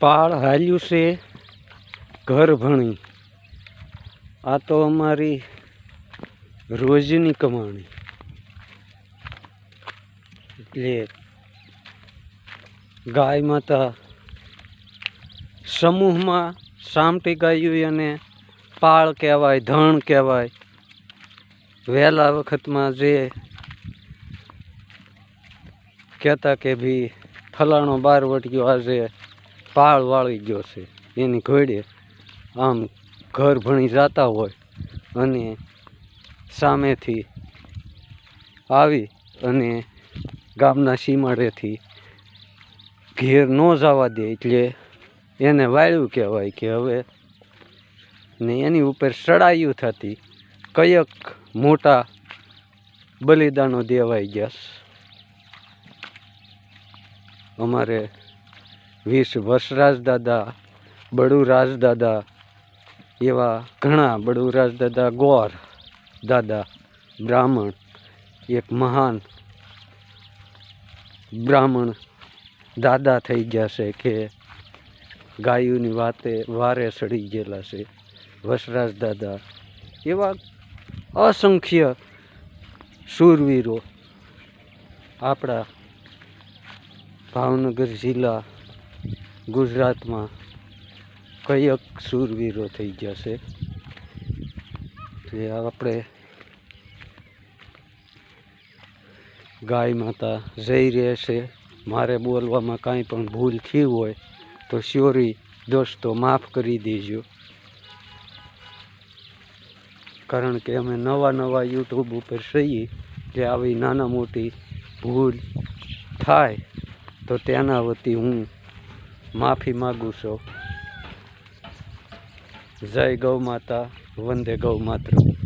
પાળ હાલ્યું છે ઘર ભણી. આ તો અમારી રોજની કમાણી. એટલે ગાય માતા સમૂહમાં સામટી ગાયું અને પાળ કહેવાય, ધણ કહેવાય. વહેલા વખતમાં જે કહેતા કે ભી ફલાણો બાર વટ્યો આજે પાળ વાળી ગયો છે. એની ઘોડે આમ ઘર ભણી જતા હોય અને સામેથી આવી અને ગામના સીમાડેથી ઘેર ન જવા દે એટલે એને વાળ્યું કહેવાય કે હવે ને એની ઉપર ચડાયું થતી કયક મોટા બલિદાનો દેવાઈ ગયા અમારે વીસ વસરાજ દાદા બડુરાજ દાદા એવા ઘણા બડુરાજ દાદા ગોર દાદા, બ્રાહ્મણ, એક મહાન બ્રાહ્મણ દાદા થઈ ગયા છે કે ગાયોની વાતે વારે સડી ગયેલા છે. વસરાજ દાદા એવા અસંખ્ય શૂરવીરો આપણા ભાવનગર જિલ્લા ગુજરાતમાં કયક શૂરવીરો થઈ ગયા છે જે આપણે ગાય માતા જઈ રહે છે. મારે બોલવામાં કાંઈ પણ ભૂલ થઈ હોય તો શ્યોરી દોસ્તો, માફ કરી દેજો. કારણ કે અમે નવા નવા યુટ્યુબ ઉપર છીએ જે આવી નાના મોટી ભૂલ થાય તો તેના વતી હું માફી માગું છું. જય ગૌ માતા વંદે ગૌ માતરમ.